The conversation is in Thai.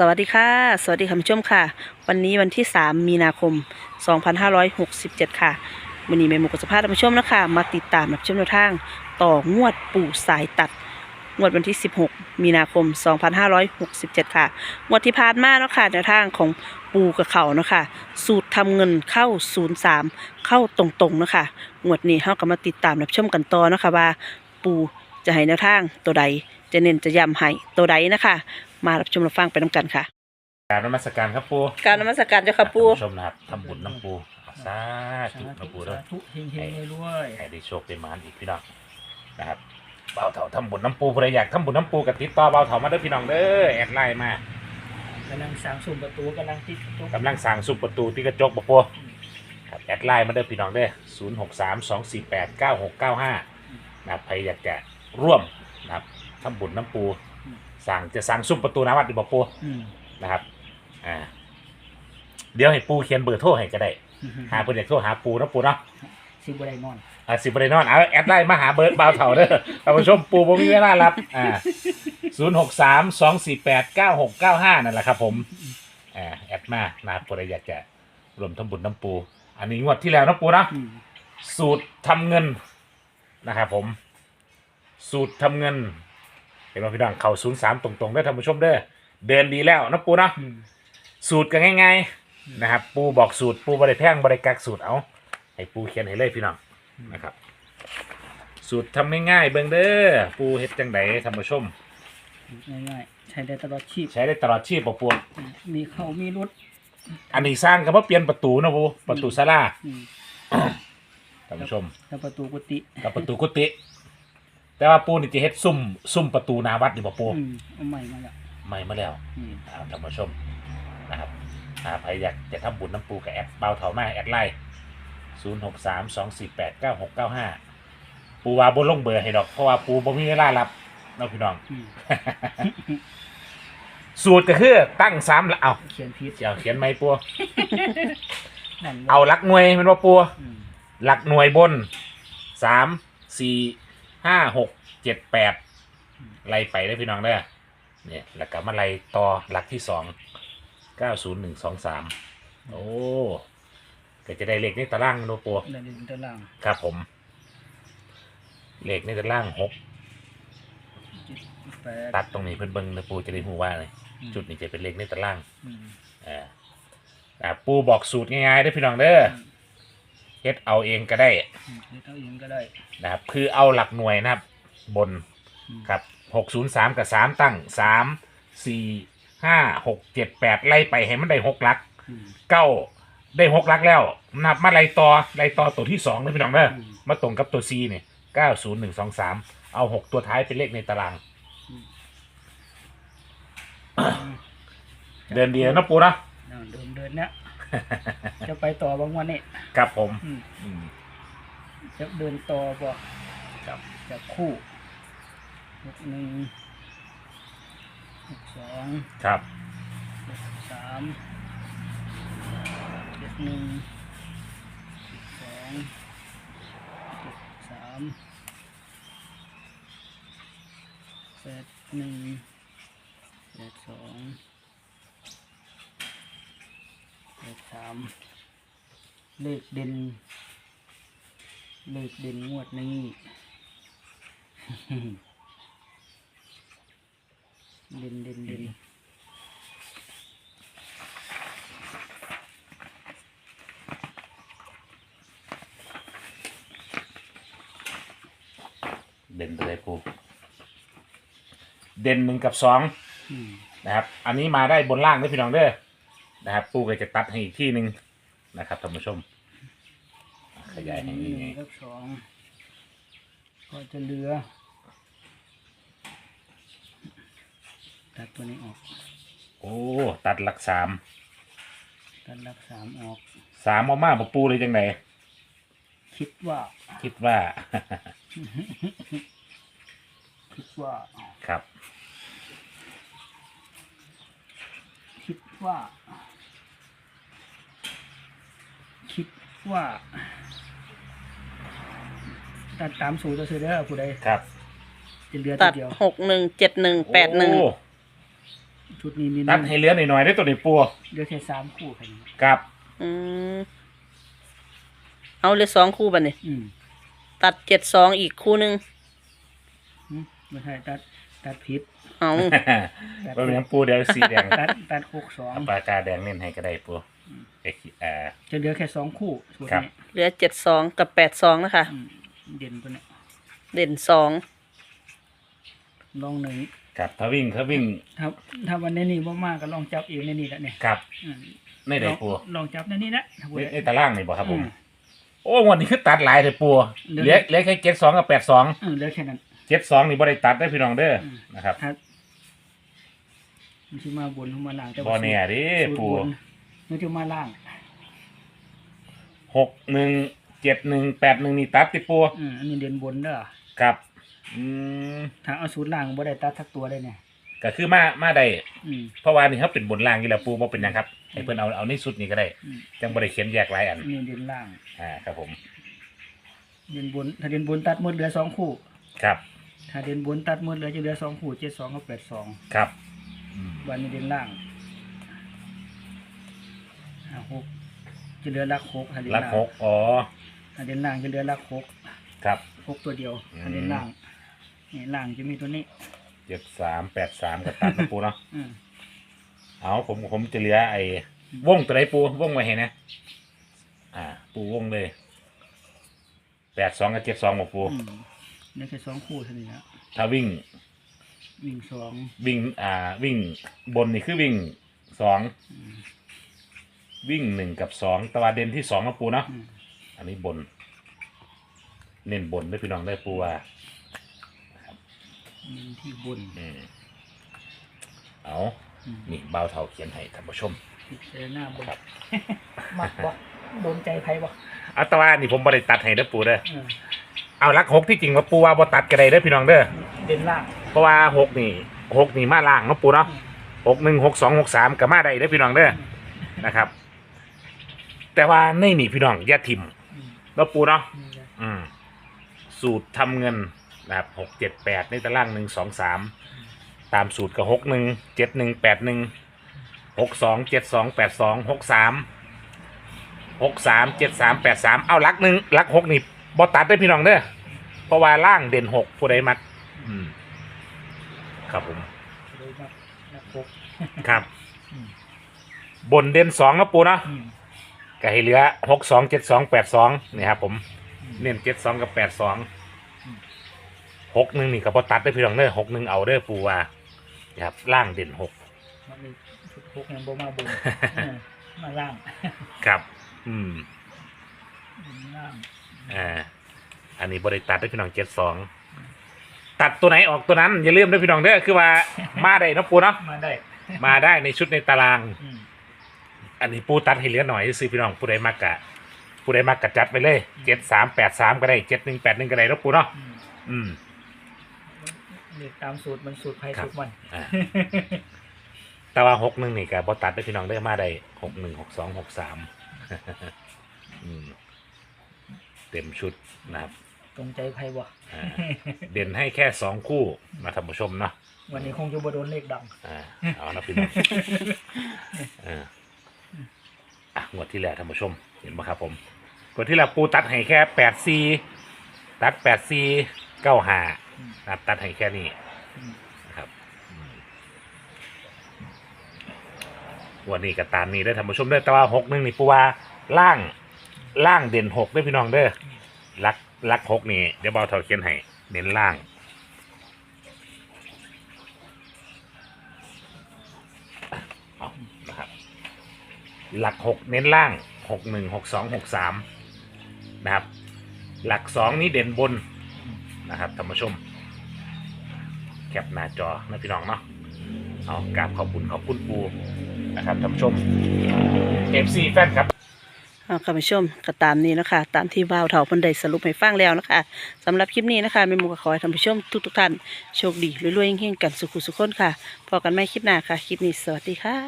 สวัสดีค่ะ สวัสดีคุณผู้ชมค่ะ วันนี้วันที่ 3 มีนาคม 2567 ค่ะวันนี้แม่หมูกับสภาพท่านผู้ชมนะคะมาติดตามรับชมแนวทาง ต่องวดปู่สายตัด งวดวันที่ 16 มีนาคม 2567 ค่ะ งวดที่ผ่านมาเนาะค่ะแนวทางของปูกับเขาเนาะค่ะ สูตรทำเงินเข้า 03 เข้าตรงๆเนาะค่ะ งวดนี้เฮาก็มาติดตามรับชมกันต่อเนาะค่ะว่า ปูจะให้แนวทางตัวใด จะเน้นจะย้ำให้ตัวใดนะคะ มารับชมรับฟังไปน้ำกันค่ะ การนมัสการครับปูการนมัสการเจ้าค่ะปูท่านผู้ชมนะครับทำบุญน้ำปูสาธุน้ำปูด้วย สาธุเฮงเฮงรวยให้ได้โชคได้หมานอีกพี่น้องนะครับเบาเถาทำบุญน้ำปูผู้ใดอยากทำบุญน้ำปูกับติดต่อเบาเถามาเด้อพี่น้องเด้อแอดไลน์มาๆกำลังสร้างซุ้มประตูกำลังติดประตูกำลังสั่งสุปประตูที่กระจกบ่ปูครับแอดไลน์มาเด้อพี่น้องเด้อศูนย์หกสามสองสี่แปดเก้าหกเก้าห้านะครับใครอยากจะร่วมนะครับ ทำบุญน้ำปูสั่งจะสั่งสุปประตูน้ำวัดดีบ่ปูอืมนะครับ อ่า เดี๋ยวให้ปูเขียนเบอร์โทรให้ก็ได้ หาเพื่อนอยากโทรหาปูนะปูเนาะสิบ่ได้นอน อ่าสิบประเด็นนอนเอาแอดไลน์มาหาเบิร์ดบาวเถาเด้อท่านผู้ชมปูผมมีเวลารับ อ่าศูนย์หกสามสองสี่แปดเก้าหกเก้าห้านั่นแหละครับ ผมอ่าแอดมานะครับผู้ใดอยากจะรวมทำบุญน้ำปู อันนี้งวดที่แล้วนะปูเนาะ อืมสูตรทำเงินนะครับผม สูตรทำเงินเห็นไหมพี่น้องเข่าศูนย์สามตรงๆได้อท่านผู้ชมเด้อเดินดีแล้วนะปูเนาะอืมสูตรกันง่ายๆนะครับ ปูบอกสูตรปูบริแพงบริกักสูตรเอาให้ปูเขียนให้เลยพี่น้องนะครับ สูตรทำง่ายๆเบิ่งเด้อปูเฮ็ดจังไดท่านผู้ชม ง่ายๆใช้ได้ตลอดชีพใช้ได้ตลอดชีพบ่ปูมีเข้ามีรถอันนี้สร้างก็มาเปลี่ยนประตูนะปูประตูศาลาอืมท่านผู้ชม แล้วประตูกุฏิกับประตูกุฏิ แต่ว่าปูนี่จะเฮ็ดซุ่มซุ่มประตูหนาวัดนี่บ่ปูอืมเอาใหม่มาแล้วไม่มาแล้วอืมอ่าท่านผู้ชมนะครับอ่าใครอยากจะทำบุญน้ำปูกับแอดเบาเถามาแอดไลน์ศูนย์หกสามสองสี่แปดเก้าหกเก้าห้าปูว่าบนลงเบอร์ให้ดอก เพราะว่าปูบ่มีเวลารับเนาะพี่น้อง อืมสูตรก็คือตั้งสามละเอาเขียนผิดเดี๋ยวเขียนไหมปัวนั่นเอาหลักหน่วยแมันว่าปัวอืมหลักหน่วยบนสามสี่ ห้าหกเจ็ดแปดไล่ไปได้อพี่น้องเด้อเนี่ยแล้วก็มาไล่ต่อหลักที่สองเก้าศูนย์หนึ่งสองสามโอ้ก็จะได้เลขในตารางโนปัวนั่นเป็นตารางครับผม เลขในตารางหกแปดตัดตรงนี้เพิ่นเบิ่งนะปูจะได้หูว่าเลยอืมจุดนี้จะเป็นเลขในตารางอืม อ่าอ่าปูบอกสูตรง่ายๆได้อพี่น้องเด้อ เฮ็ดเอาเองก็ได้อืมเอาเองก็ได้นะครับคือเอาหลักหน่วยนะครับ บนอืมครับหกศูนย์สามกับสามตั้งสามสี่ห้าหกเจ็ดแปดไล่ไปให้มันได้หกหลักอืมเก้าได้หกหลักแล้วนับมาไล่ต่อไล่ต่อตัวที่สองนะพี่น้องเด้อ อืม มาตรงกับตัวซีเนี่ยเก้าศูนย์หนึ่งสองสามเอาหกตัวท้ายเป็นเลขในตารางเดินเดียวนะปูนะนั่นเดินเดินเนี้ย จะไปต่อบางวันนี่ครับผมอืมอืม จะเดินต่อบ่ครับจับคู่หกหนึ่งหกสองครับหกสามเจ็ดหนึ่งเจ็ดสองเจ็ดสามแปดหนึ่งแปดสอง แปดสามเลขเด่น เลขเด่นงวดนี้ เด่นเด่นเด่นเด่นไปเลยปูเด่นหนึ่งกับสองอืมนะครับ อันนี้มาได้บนล่างด้วยพี่น้องเด้อ นะครับปูก็จะตัดให้อีกที่หนึ่งนะครับท่านผู้ชม ขยายให้หนี่นึ่งกับสองก็จะเหลือ ตัดตัวนี้ออก โอ้ตัดหลักสามตัดหลักสามออก สามเอามาบปูเลยจังไงคิดว่า คิดว่า คิดว่า ครับ คิดว่า คิด ว่าตัดตามสูตรจะซื้อได้อผู้ใดครับจะเหลือตัตัดวเดียว หกหนึ่งเจ็ดหนึ่งแปดหนึ่งโอ้ชุดนี้มีตัดเน้นให้เหลือหน่อยๆได้ตัวนี้ปูเหลือแค่สามคู่แค่นี้ครับอืมเอาเหลยสองคู่บัดนี้ อืมตัดเจ็ดสองอีกคู่หนึ่งหึไม่ใช่ตัดตัดผิดเอาตัดว่าเป็นหยังปูเดี๋ยวสีแดงตัดตัดหกสองเอาปากกาแดงเน้นให้ก็ได้ปูเอ็กซ์ อ่า จะเหลือแค่สองคู่ชุดครับนี้เหลือเจ็ดสองกับแปดสองนะคะ อืมเด่นตัวเนี้ยเด่นสองลองหนึ่งครับถ้าวิ่งถ้าวิ่งถ้าถ้าวันนี้นี่บ่มากก็ลองจับเองในนี่แหละเนี่ยครับอืมไม่ได้ปูลองลองจับในนี่นะถ้าในพูดในตารางนี่บ่ครับผม อืมโอ้วันนี้คือตัดหลายเลยปูเหลือเหลือเหลือแค่เจ็ดสองกับแปดสองเออเหลือแค่นั้น เจ็ดสองนี่บ่ได้ตัดได้อพี่น้องเด้ออม นะครับถ้ามันจะมาบนหรือมาล่างแต่บ่ว่าเนี่ยดิสูตรปูบนมันจะมาล่าง หกหนึ่งเจ็ดหนึ่งแปดหนึ่งนี่ตัดติปูอืมอันนี้เด่นบนเด้อครับ อืมถ้าเอาสูตรล่างบ่ได้ตัดทักตัวได้เนี่ยก็คือมามาได้อืม เพราะว่านี่เขาเป็นบนล่างอยู่แล้วปูบ่เป็นหยังครับให้เพิ่นเอาเอาในสุดนี่ก็ได้ อืมจังบ่ได้เขียนแยกหลายอัน อันนี้เด่นล่าง อ่าครับผมเด่นบน ถ้าเด่นบนตัดหมดเหลือสองคู่ ครับถ้าเด่นบนตัดหมดเหลือจะเหลือสองคู่เจ็ดสองกับแปดสองครับอืมวันนี้เด่นล่างห้าหก จะเหลือลักหกถ้าเด่นลักล่างหกอ๋อ ถ้าเด่นล่างจะเหลือลักหกครับ หกตัวเดียวอืมถ้าเด่นล่างนี่ล่างจะมีตัวนี้ เจ็ดสามแปดสามก็ตัดนะปูเนาะ อืมเอาผมผมจะเหลือไอ้วงตัวไหนปูวงไว้ให้นะ อ่า ปูวงเลยแปดสองกับเจ็ดสองบอกปู อืมเหลือแค่สองคู่เท่านี้นะถ้าวิ่งวิ่งสองวิ่งอ่าวิ่งบนนี่คือวิ่งสองอืม วิ่งหนึ่งกับสองตะวันเด่นที่สองนะปูเนาะอืม อันนี้บน เน้นบนด้วยพี่น้องได้ปูว่า มีที่บนอืมเอาอืมนี่เบาเท่าเขียนให้ท่านผู้ชม พิจารณาบนครับ มักบ่โดนใจไผบ่เอาแตะวันนี่ผมบริตัดให้เด้อปูเด้อเออเอาลักหกที่จริงว่าปูว่าบ่ตัดก็ได้เด้อพี่น้องเด้อเด่นล่างเพราะว่าหกนี่หกนี่มาล่างเนาะปูเนาะหกหนึ่งหกสองหกสามก็มาได้เด้อพี่น้องเด้อนะครับ แต่ว่าในนี่พี่น้องอย่าทิมอืมเนาะปูเนาะนี่แหละอืม สูตรทำเงินนะครับหกเจ็ดแปดในตารางหนึ่งสองสามตามสูตรก็หกหนึ่งเจ็ดหนึ่งแปดหนึ่งหกสองเจ็ดสองแปดสองหกสามหกสามเจ็ดสามแปดสามเอาลักหนึ่งลักหกนี่บอตัดได้อพี่น้องเด้อเพราะว่าล่างเด่นหกผู้ใดมักอืม ครับผม เลยมักนักปกครับ อืมบนเด่นสองนะปูเนาะ อืม ก็ให้เหลือหกสองเจ็ดสองแปดสองนี่ครับผมเน้นเจ็ดสองกับแปดสองหกหนึ่งนี่กับบตัดได้อพี่น้องเด้อหกหนึ่งเอาเด้อปูว่านี่ครับล่างเด่นหกมันมีชุดพกยังบ่มาบนเออมาล่างครับ อืมเด่นล่างอ่าอันนี้บริตัดได้อพี่น้องเจ็ดสองตัดตัวไหนออกตัวนั้น อย่าลืมนะพี่น้องเด้อคือว่ามาได้เนาะปูเนาะมาได้มาได้ในชุดในตาราง อืม อันนี้ปูตัดให้เหลือหน่อยซื้อพี่น้องผู้ใดมากกะผู้ใดมากกะจัดไปเลยเจ็ดสามแปดสามก็ได้เจ็ดหนึ่งแปดหนึ่งก็ได้เนาะปูเนาะอืมอืมเรียกตามสูตรมันสูตรไผครับ สูตรมันอ่าแต่ว่าหกหนึ่งนี่กับบตัดได้พี่น้องได้มาได้หกหนึ่งหกสองหกสามอืมเต็มชุดนะครับตรงใจไผบ่อ่าเด่นให้แค่สองคู่มาท่านผู้ชมเนาะวันนี้คงจะบ่โดนเลขดัง อ่าเอานะพี่น้องเออ อะงวดที่แล้วท่านผู้ชมเห็นไหมครับผมงวดที่แล้วปูตัดให้แค่แปดซีตัดแปดซีเก้าหาอืมนะครับตัดให้แค่นี้อืมนะครับอืมวันนี้ก็ตามนี้ได้อท่านผู้ชมเด้อแต่ว่าหกหนึ่งนี่ปูว่าล่างล่างเด่นหกได้อพี่น้องเด้อลักลักหกนี่เดี๋ยวเบาเท่าเขียนให้เน้นล่าง เอานะครับ หลักหกเน้นล่างหกหนึ่งหกสองหกสามนะครับ หลักสองนี้เด่นบนนะครับท่านผู้ชม แคปหน้าจอนะพี่น้องเนาะเอากราบขอบคุณขอบคุณปูนะครับท่านผู้ชมเอฟซีแฟนครับเอาค่ะผู้ชมก็ตามนี้นะคะ ตามที่ว่าวเถาพันใดสรุปให้ฟังแล้วนะคะสำหรับคลิปนี้นะคะแม่มูก็ขอให้ท่านผู้ชมทุกทุกท่านโชคดีรวยๆเฮงๆกันสุขุสุขคนค่ะพอกันไม่คลิปหน้าค่ะ คลิปนี้สวัสดีค่ะ